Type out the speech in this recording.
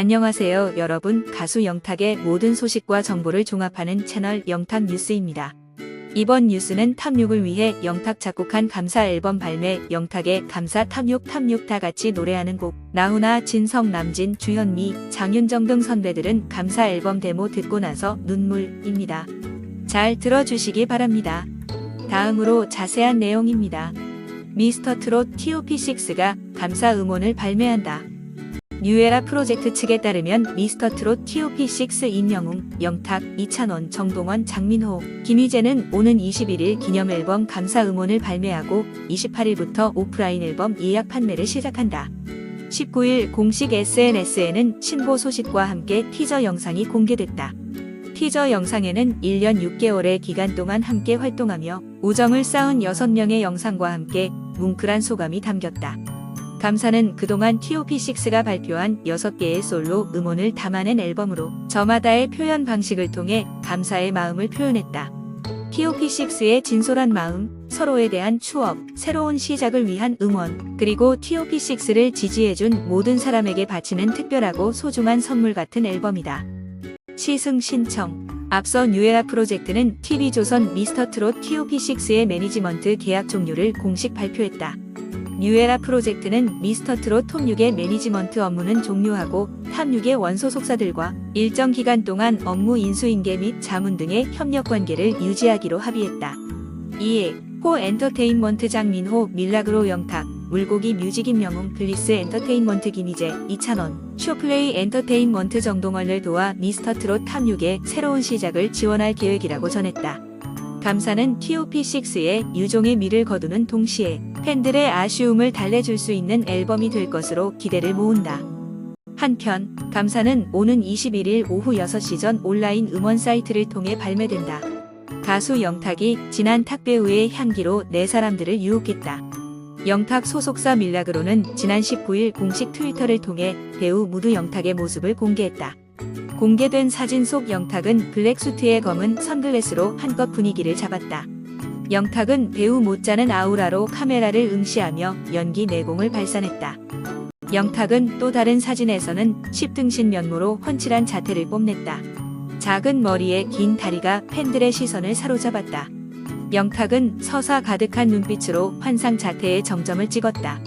안녕하세요, 여러분. 가수 영탁의 모든 소식과 정보를 종합하는 채널 영탁 뉴스입니다. 이번 뉴스는 탑6을 위해 영탁 작곡한 감사 앨범 발매, 영탁의 감사 탑6 탑6 다 같이 노래하는 곡, 나훈아, 진성, 남진, 주현미, 장윤정 등 선배들은 감사 앨범 데모 듣고 나서 눈물입니다. 잘 들어주시기 바랍니다. 다음으로 자세한 내용입니다. 미스터 트롯 TOP6가 감사 음원을 발매한다. 뉴에라 프로젝트 측에 따르면 미스터 트롯 TOP6 임영웅, 영탁, 이찬원, 정동원, 장민호, 김희재는 오는 21일 기념 앨범 감사 음원을 발매하고 28일부터 오프라인 앨범 예약 판매를 시작한다. 19일 공식 SNS에는 신보 소식과 함께 티저 영상이 공개됐다. 티저 영상에는 1년 6개월의 기간 동안 함께 활동하며 우정을 쌓은 6명의 영상과 함께 뭉클한 소감이 담겼다. 감사는 그동안 TOP6가 발표한 6개의 솔로 음원을 담아낸 앨범으로 저마다의 표현 방식을 통해 감사의 마음을 표현했다. TOP6의 진솔한 마음, 서로에 대한 추억, 새로운 시작을 위한 응원, 그리고 TOP6를 지지해준 모든 사람에게 바치는 특별하고 소중한 선물 같은 앨범이다. 시승 신청 앞서 뉴에라 프로젝트는 TV조선 미스터트롯 TOP6의 매니지먼트 계약 종료를 공식 발표했다. 뉴에라 프로젝트는 미스터트롯 톱6의 매니지먼트 업무는 종료하고 탑6의 원소 속사들과 일정 기간 동안 업무 인수인계 및 자문 등의 협력 관계를 유지하기로 합의했다. 이에 호 엔터테인먼트 장민호 밀라그로 영탁 물고기 뮤직 임영웅 블리스 엔터테인먼트 김희재 이찬원 쇼플레이 엔터테인먼트 정동원을 도와 미스터트롯 탑6의 새로운 시작을 지원할 계획이라고 전했다. 감사는 TOP6의 유종의 미를 거두는 동시에 팬들의 아쉬움을 달래줄 수 있는 앨범이 될 것으로 기대를 모은다. 한편, 감사는 오는 21일 오후 6시 전 온라인 음원 사이트를 통해 발매된다. 가수 영탁이 진한 탁배우의 향기로 내 사람들을 유혹했다. 영탁 소속사 밀락으로는 지난 19일 공식 트위터를 통해 배우 무드 영탁의 모습을 공개했다. 공개된 사진 속 영탁은 블랙 수트에 검은 선글라스로 한껏 분위기를 잡았다. 영탁은 배우 못지않은 아우라로 카메라를 응시하며 연기 내공을 발산했다. 영탁은 또 다른 사진에서는 10등신 면모로 훤칠한 자태를 뽐냈다. 작은 머리에 긴 다리가 팬들의 시선을 사로잡았다. 영탁은 서사 가득한 눈빛으로 환상 자태에 정점을 찍었다.